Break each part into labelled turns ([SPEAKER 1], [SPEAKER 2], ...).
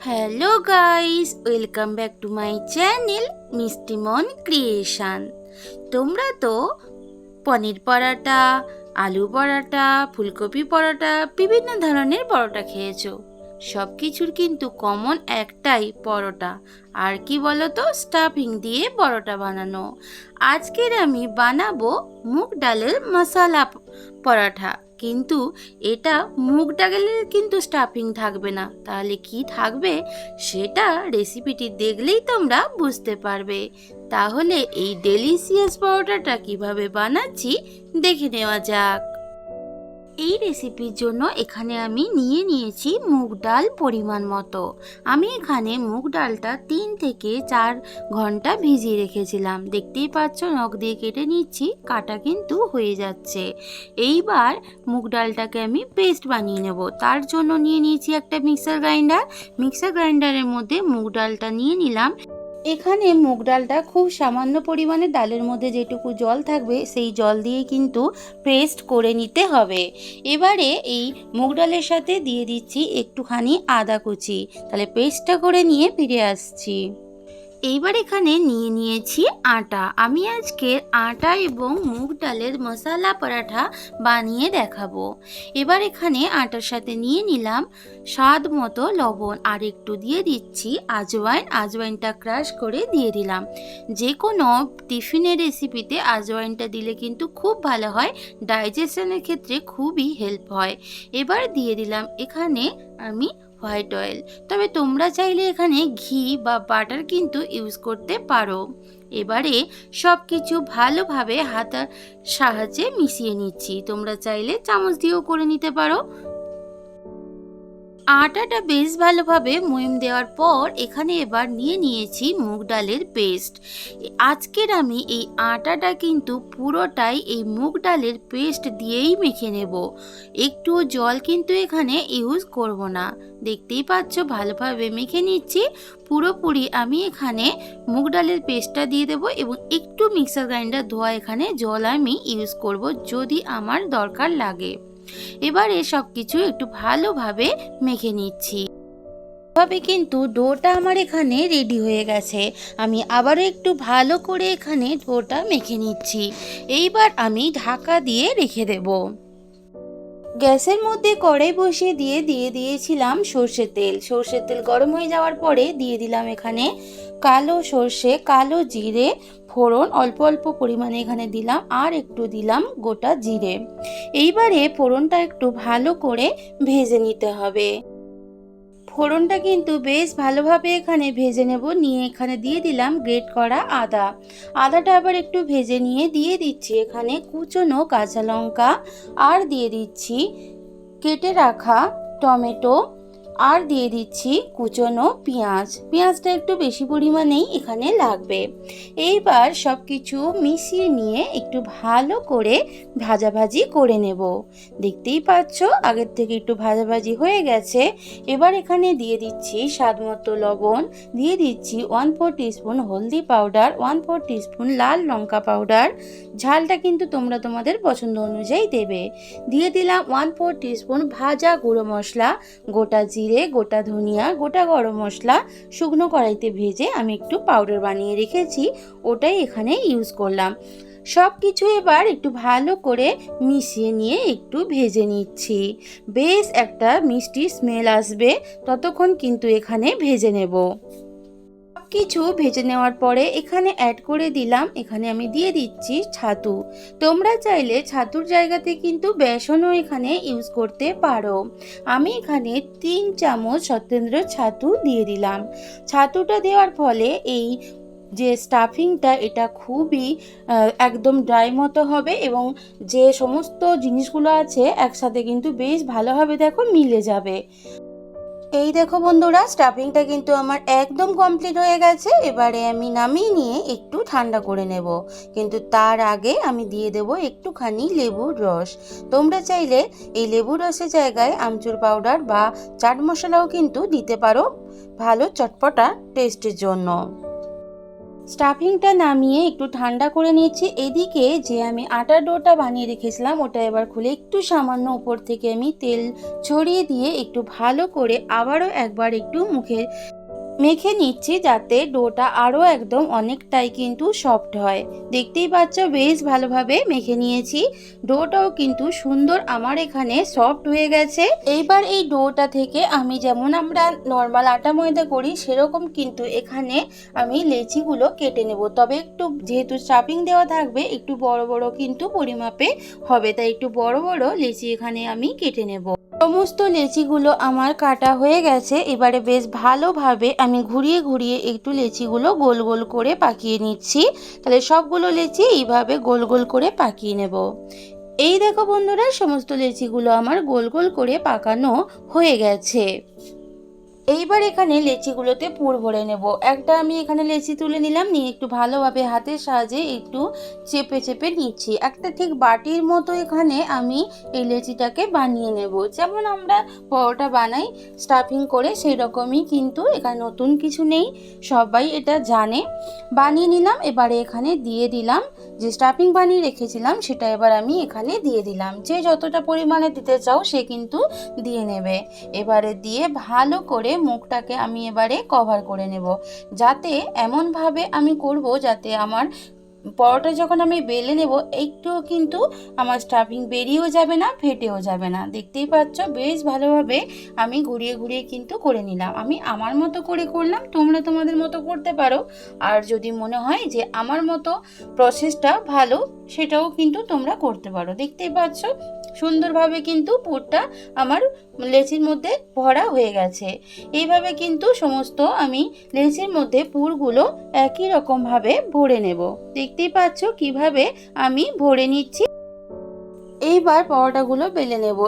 [SPEAKER 1] Hello guys welcome back to my channel Mishtimon creation তোমরা তো পনির পরাটা, আলু পরাটা, ফুলকপি পরাটা, বিভিন্ন ধরনের পরোটা খেয়েছো। সব কিছুর কিন্তু কমন একটাই পরোটা। আর কি বলো তো স্টাফিং দিয়ে পরোটা বানানো। আজকের আমি বানাবো মুগ ডালের মশলা প- পরোটা। কিন্তু এটা মুগ ডালের কিন্তু স্টাফিং থাকবে না। তাহলে কি থাকবে? সেটা রেসিপিটি দেখলেই তোমরা বুঝতে পারবে। তাহলে এই ডেলিসিয়াস পরোটাটা কীভাবে বানাচ্ছি দেখে নেওয়া যাক। এই রেসিপির জন্য এখানে আমি নিয়ে নিয়েছি মুগ ডাল পরিমাণ মতো। আমি এখানে মুগ ডালটা তিন থেকে চার ঘণ্টা ভিজিয়ে রেখেছিলাম। দেখতেই পাচ্ছ, নখ দিয়ে কেটে নিচ্ছি, কাটা কিন্তু হয়ে যাচ্ছে। এইবার মুগ ডালটাকে আমি পেস্ট বানিয়ে নেব। তার জন্য নিয়ে নিয়েছি একটা মিক্সার গ্রাইন্ডার। মিক্সার গ্রাইন্ডারের মধ্যে মুগ ডালটা নিয়ে নিলাম। এখানে মুগ ডালটা খুব সামান্য পরিমাণে ডালের মধ্যে যেটুকু জল থাকবে, সেই জল দিয়ে কিন্তু পেস্ট করে নিতে হবে। এবারে এই মুগ ডালের সাথে দিয়ে দিচ্ছি একটুখানি আদা কুচি। তাহলে পেস্টটা করে নিয়ে ফিরে আসছি। এইবার এখানে নিয়ে নিয়েছি আটা। আমি আজকে আটা এবং মুগ ডালের মশলা পরাঠা বানিয়ে দেখাবো। এবার এখানে আটার সাথে নিয়ে নিলাম স্বাদ মতো লবণ আর একটু দিয়ে দিচ্ছি আজওয়াইন। আজওয়াইনটা ক্রাশ করে দিয়ে দিলাম। যে কোনো টিফিনের রেসিপিতে আজওয়াইনটা দিলে কিন্তু খুব ভালো হয়, ডাইজেশনের ক্ষেত্রে খুবই হেল্প হয়। এবার দিয়ে দিলাম এখানে আমি হোয়াইট অয়েল। তবে তোমরা চাইলে এখানে ঘি বা বাটার কিন্তু ইউজ করতে পারো। এবারে সব কিছু ভালোভাবে হাতার সাহায্যে মিশিয়ে নিচ্ছি। তোমরা চাইলে চামচ দিয়েও করে নিতে পারো। আটাটা বেশ ভালোভাবে ময়ম দেওয়ার পর এখানে এবার নিয়ে নিয়েছি মুগ ডালের পেস্ট। আজকের আমি এই আটাটা কিন্তু পুরোটাই এই মুগ ডালের পেস্ট দিয়েই মেখে নেব। একটু জল কিন্তু এখানে ইউজ করব না। দেখতেই পাচ্ছ ভালোভাবে মেখে নিচ্ছি। পুরোপুরি আমি এখানে মুগ ডালের পেস্টটা দিয়ে দেবো এবং একটু মিক্সার গ্রাইন্ডার ধোয়া এখানে জল আমি ইউজ করব যদি আমার দরকার লাগে। এবারে সব কিছু একটু ভালোভাবে মেখে নিচ্ছি। ভাবে কিন্তু ডোটা আমার এখানে রেডি হয়ে গেছে। আমি আবারও একটু ভালো করে এখানে ডোটা মেখে নিচ্ছি। এইবার আমি ঢাকা দিয়ে রেখে দেবো। গ্যাসের মধ্যে কড়াই বসিয়ে দিয়ে দিয়ে দিয়েছিলাম সর্ষের তেল। সর্ষের তেল গরম হয়ে যাওয়ার পরে দিয়ে দিলাম এখানে কালো সর্ষে, কালো জিরে, ফোড়ন, অল্প অল্প পরিমাণে এখানে দিলাম আর একটু দিলাম গোটা জিরে। এইবারে ফোড়নটা একটু ভালো করে ভেজে নিতে হবে। ফোড়নটা কিন্তু বেশ ভালোভাবে এখানে ভেজে নেব। নিয়ে এখানে দিয়ে দিলাম গ্রেট করা আদা। আদাটা আবার একটু ভেজে নিয়ে দিয়ে দিচ্ছি এখানে কুচনো কাঁচা লঙ্কা আর দিয়ে দিচ্ছি কেটে রাখা টমেটো আর দিয়ে দিচ্ছি কুচনো পেঁয়াজ। পেঁয়াজটা একটু বেশি পরিমাণেই এখানে লাগবে। এইবার সব কিছু মিশিয়ে নিয়ে একটু ভালো করে ভাজাভাজি করে নেব। দেখতেই পাচ্ছ, আগের থেকে একটু ভাজাভাজি হয়ে গেছে। এবার এখানে দিয়ে দিচ্ছি স্বাদ মতো লবণ। দিয়ে দিচ্ছি ওয়ান ফোর টিস্পুন হলদি পাউডার ওয়ান ফোর টিস্পুন লাল লঙ্কা পাউডার ঝালটা কিন্তু তোমরা তোমাদের পছন্দ অনুযায়ী দেবে। দিয়ে দিলাম ওয়ান ফোর টিস্পুন ভাজা গুঁড়ো মশলা। গোটা জিরে গোটা ধনিয়া, গোটা গরম মশলা শুকনো কড়াইতে ভেজে আমি একটু পাউডার বানিয়ে রেখেছি। ওটাই এখানে ইউজ করলাম। সব কিছু এবার একটু ভালো করে মিশিয়ে নিয়ে একটু ভেজে নিচ্ছি। বেশ একটা মিষ্টি স্মেল আসবে। ততক্ষণ কিন্তু এখানে ভেজে নেব। কিছু ভেজে নেওয়ার পরে এখানে অ্যাড করে দিলাম। এখানে আমি দিয়ে দিচ্ছি ছাতু। তোমরা চাইলে ছাতুর জায়গাতে কিন্তু বেসনও এখানে ইউজ করতে পারো। আমি এখানে তিন চামচ সত্যেন্দ্র ছাতু দিয়ে দিলাম। ছাতুটা দেওয়ার ফলে এই যে স্টাফিংটা এটা খুবই একদম ড্রাই মতো হবে এবং যে সমস্ত জিনিসগুলো আছে একসাথে কিন্তু বেশ ভালোভাবে দেখো মিলে যাবে। এই দেখো বন্ধুরা স্টাফিংটা কিন্তু আমার একদম কমপ্লিট হয়ে গেছে। এবারে আমি নামিয়ে নিয়ে একটু ঠান্ডা করে নেব। কিন্তু তার আগে আমি দিয়ে দেব একটুখানি লেবুর রস। তোমরা চাইলে এই লেবুর রসের জায়গায় আমচুর পাউডার বা চাট মশলাও কিন্তু দিতে পারো ভালো চটপটা টেস্টের জন্য। স্টাফিংটা নামিয়ে একটু ঠান্ডা করে নিয়েছি। এদিকে যে আমি আটার ডোটা বানিয়ে রেখেছিলাম, ওটা এবার খুলে একটু সামান্য উপর থেকে আমি তেল ছড়িয়ে দিয়ে একটু ভালো করে আবারও একবার একটু মুখে মেখে নিচ্ছি যাতে ডোটা আরও একদম অনেকটাই কিন্তু সফট হয়। দেখতেই পাচ্ছ, বেশ ভালোভাবে মেখে নিয়েছি। ডোটাও কিন্তু সুন্দর আমার এখানে সফট হয়ে গেছে। এইবার এই ডোটা থেকে আমি যেমন আমরা নর্মাল আটা ময়দা করি, সেরকম কিন্তু এখানে আমি লেচিগুলো কেটে নেব। তবে একটু যেহেতু স্টাফিং দেওয়া থাকবে, একটু বড় বড় কিন্তু পরিমাপে হবে। তাই একটু বড় বড় লেচি এখানে আমি কেটে নেব। সমস্ত লেচিগুলো আমার কাটা হয়ে গেছে। এবারে বেশ ভালোভাবে আমি ঘুরিয়ে ঘুরিয়ে একটু লেচিগুলো গোল গোল করে পাকিয়ে নিচ্ছি। তাহলে সবগুলো লেচি এইভাবে গোল গোল করে পাকিয়ে নেব। এই দেখো বন্ধুরা, সমস্ত লেচিগুলো আমার গোল গোল করে পাকানো হয়ে গেছে। এইবার এখানে লেচিগুলোতে পুর ভরে নেব। একটা আমি এখানে লেচি তুলে নিলাম, নিয়ে একটু ভালোভাবে হাতের সাহায্যে একটু চেপে চেপে নিচ্ছি। একটা ঠিক বাটির মতো এখানে আমি এই লেচিটাকে বানিয়ে নেব। যেমন আমরা পরোটা বানাই স্টাফিং করে সেই রকমই কিন্তু এখানে নতুন কিছু নেই, সবাই এটা জানে। বানিয়ে নিলাম, এবারে এখানে দিয়ে দিলাম, যে স্টাফিং বানিয়ে রেখেছিলাম সেটা এবার আমি এখানে দিয়ে দিলাম। যে যতটা পরিমাণে দিতে চাও সে কিন্তু দিয়ে নেবে। এবারে দিয়ে ভালো করে মুখটাকে আমি এবারে কভার করে নেব। যাতে এমনভাবে আমি করব যাতে আমার পরোটা যখন আমি বেলে নেব, একটুও কিন্তু আমার স্টাফিং বেরিয়েও যাবে না, ফেটেও যাবে না। দেখতেই পাচ্ছ, বেশ ভালোভাবে আমি ঘুরিয়ে ঘুরিয়ে কিন্তু করে নিলাম। আমি আমার মতো করে করলাম, তোমরা তোমাদের মতো করতে পারো। আর যদি মনে হয় যে আমার মতো প্রসেসটা ভালো সেটাও কিন্তু তোমরা করতে পারো। দেখতেই পাচ্ছ, সুন্দরভাবে কিন্তু পুরটা আমার লেচির মধ্যে ভরা হয়ে গেছে। এইভাবে কিন্তু সমস্ত আমি লেচির মধ্যে পুরগুলো একই রকমভাবে ভরে নেব। দেখতেই পাচ্ছ কীভাবে আমি ভরে নিচ্ছি। এইবার পরোটাগুলো বেলে নেব।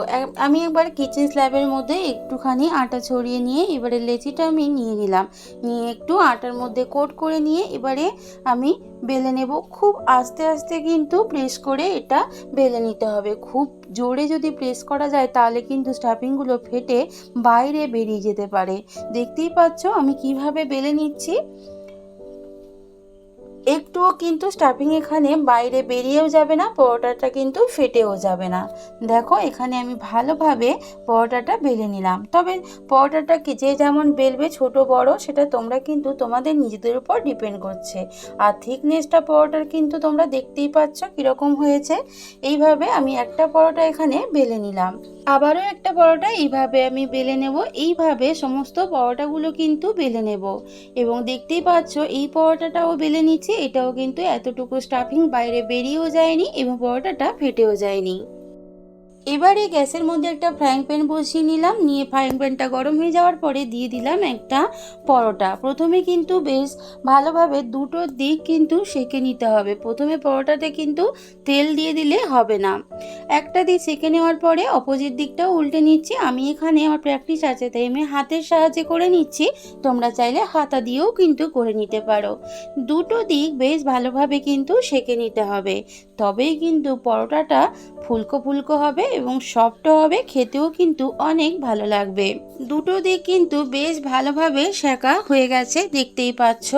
[SPEAKER 1] আমি একবার কিচেন স্ল্যাবের মধ্যে একটুখানি আটা ছড়িয়ে নিয়ে এবারে লেচিটা আমি নিয়ে নিলাম। নিয়ে একটু আটার মধ্যে কোট করে নিয়ে এবারে আমি বেলে নেব। খুব আস্তে আস্তে কিন্তু প্রেস করে এটা বেলে নিতে হবে। খুব জোরে যদি প্রেস করা যায় তাহলে কিন্তু স্টাফিংগুলো ফেটে বাইরে বেরিয়ে যেতে পারে। দেখতেই পাচ্ছ আমি কীভাবে বেলে নিচ্ছি? একটুও কিন্তু স্টাফিং এখানে বাইরে বেরিয়েও যাবে না, পরোটাটা কিন্তু ফেটেও যাবে না। দেখো, এখানে আমি ভালোভাবে পরোটাটা বেলে নিলাম। তবে পরোটাটাকে যে যেমন বেলবে ছোট বড়, সেটা তোমরা কিন্তু তোমাদের নিজেদের উপর ডিপেন্ড করছে। আর থিকনেসটা পরোটার কিন্তু তোমরা দেখতেই পাচ্ছ কীরকম হয়েছে। এইভাবে আমি একটা পরোটা এখানে বেলে নিলাম। আবারও একটা পরোটা, এইভাবে আমি বেলে নেব। এইভাবে সমস্ত পরোটাগুলো কিন্তু বেলে নেব। এবং দেখতেই পাচ্ছ, এই পরোটাটাও বেলে নিচ্ছি। এটাও কিন্তু এতটুকু স্টাফিং বাইরে বেরিয়েও যায়নি এবং পরোটাটা ফেটেও যায়নি। এবারে গ্যাসের মধ্যে একটা ফ্রাইং প্যান বসিয়ে নিলাম। নিয়ে ফ্রাইং প্যানটা গরম হয়ে যাওয়ার পরে দিয়ে দিলাম একটা পরোটা। প্রথমে কিন্তু বেশ ভালোভাবে দুটো দিক কিন্তু সেঁকে নিতে হবে। প্রথমে পরোটাতে কিন্তু তেল দিয়ে দিলে হবে না। একটা দিক সেঁকে নেওয়ার পরে অপোজিট দিকটাও উল্টে নিচ্ছি। আমি এখানে আমার প্র্যাকটিস আছে, তাই আমি হাতের সাহায্যে করে নিচ্ছি। তোমরা চাইলে হাতা দিয়েও কিন্তু করে নিতে পারো। দুটো দিক বেশ ভালোভাবে কিন্তু সেঁকে নিতে হবে। তবেই কিন্তু পরোটাটা ফুলকো ফুলকো হবে এবং সফটও হবে, খেতেও কিন্তু অনেক ভালো লাগবে। দুটো দিক কিন্তু বেশ ভালোভাবে সেঁকা হয়ে গেছে, দেখতেই পাচ্ছ।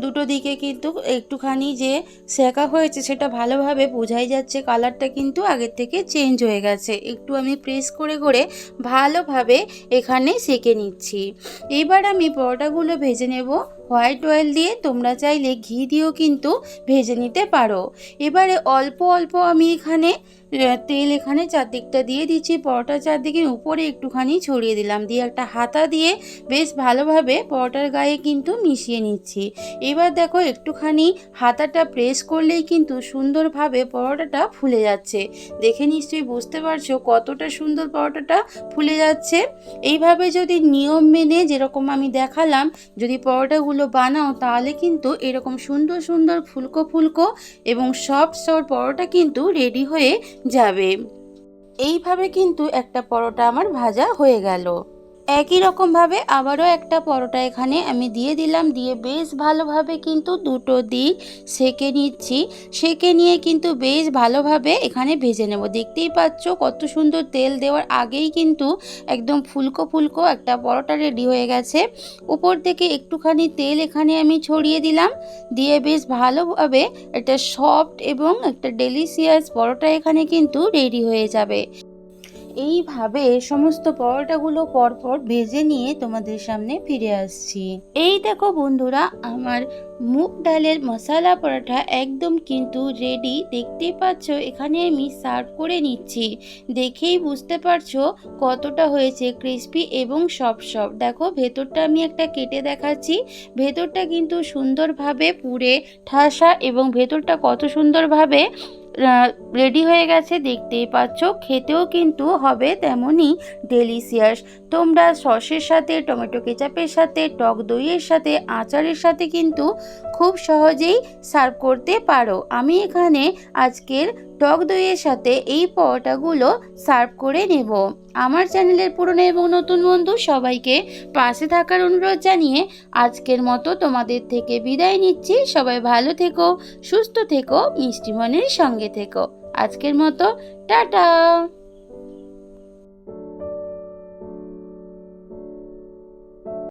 [SPEAKER 1] দুটো দিকে কিন্তু একটুখানি যে সেঁকা হয়েছে, সেটা ভালোভাবে বোঝাই যাচ্ছে। কালারটা কিন্তু আগের থেকে চেঞ্জ হয়ে গেছে। একটু আমি প্রেস করে করে ভালোভাবে এখানে সেঁকে নিচ্ছি। এবার আমি পরোটাগুলো ভেজে নেব। হোয়াইট অয়েল দিয়ে তোমরা চাইলে ঘি দিয়েও কিন্তু ভেজে নিতে পারো। এবারে অল্প অল্প আমি এখানে তেল এখানে চারদিকটা দিয়ে দিচ্ছি। পরোটার চারদিকের উপরে একটুখানি ছড়িয়ে দিলাম। দিয়ে একটা হাতা দিয়ে বেশ ভালোভাবে পরোটার গায়ে কিন্তু মিশিয়ে নিচ্ছি। এবার দেখো একটুখানি হাতাটা প্রেস করলেই কিন্তু সুন্দরভাবে পরোটাটা ফুলে যাচ্ছে। দেখে নিশ্চয়ই বুঝতে পারছ কতটা সুন্দর পরোটাটা ফুলে যাচ্ছে। এইভাবে যদি নিয়ম মেনে যেরকম আমি দেখালাম, যদি পরোটাগুলো বানাও, তাহলে কিন্তু এরকম সুন্দর সুন্দর ফুলকো ফুলকো এবং সফট সফট পরোটা কিন্তু রেডি হয়ে যাবে। এইভাবে কিন্তু একটা পরোটা আমার ভাজা হয়ে গেল। একই রকমভাবে আবারও একটা পরোটা এখানে আমি দিয়ে দিলাম, দিয়ে বেশ ভালোভাবে কিন্তু দুটো দিক সেকে নিচ্ছি। সেকে নিয়ে কিন্তু বেশ ভালোভাবে এখানে ভেজে নেব। দেখতেই পাচ্ছ কত সুন্দর তেল দেওয়ার আগেই কিন্তু একদম ফুলকো ফুলকো একটা পরোটা রেডি হয়ে গেছে। উপর থেকে একটুখানি তেল এখানে আমি ছড়িয়ে দিলাম, দিয়ে বেশ ভালোভাবে একটা সফট এবং একটা ডেলিশিয়াস পরোটা এখানে কিন্তু রেডি হয়ে যাবে। এইভাবে সমস্ত পরোটাগুলো পরপর ভেজে নিয়ে তোমাদের সামনে ফিরে আসছি। এই দেখো বন্ধুরা, আমার মুগ ডালের মশালা পরোটা একদম কিন্তু রেডি দেখতেই পাচ্ছ, এখানে আমি সার্ভ করে নিচ্ছি। দেখেই বুঝতে পারছ কতটা হয়েছে ক্রিস্পি এবং সব সব। দেখো, ভেতরটা আমি একটা কেটে দেখাচ্ছি। ভেতরটা কিন্তু সুন্দরভাবে পুড়ে, ঠাসা এবং ভেতরটা কত সুন্দরভাবে রেডি হয়ে গেছে দেখতেই পাচ্ছ খেতেও কিন্তু হবে তেমনই ডেলিশিয়াস তোমরা সসের সাথে, টমেটো কেচাপের সাথে, টক দইয়ের সাথে, আচারের সাথে কিন্তু খুব সহজেই সার্ভ করতে পারো। আমি এখানে আজকের টক দইয়ের সাথে এই পরোটাগুলো সার্ভ করে নেব। আমার চ্যানেলের পুরনো এবং নতুন বন্ধু সবাইকে পাশে থাকার অনুরোধ জানিয়ে আজকের মতো তোমাদের থেকে বিদায় নিচ্ছি। সবাই ভালো থেকো, সুস্থ থেকো, মিষ্টি মনের সঙ্গে থেকো। আজকের মতো, টাটা!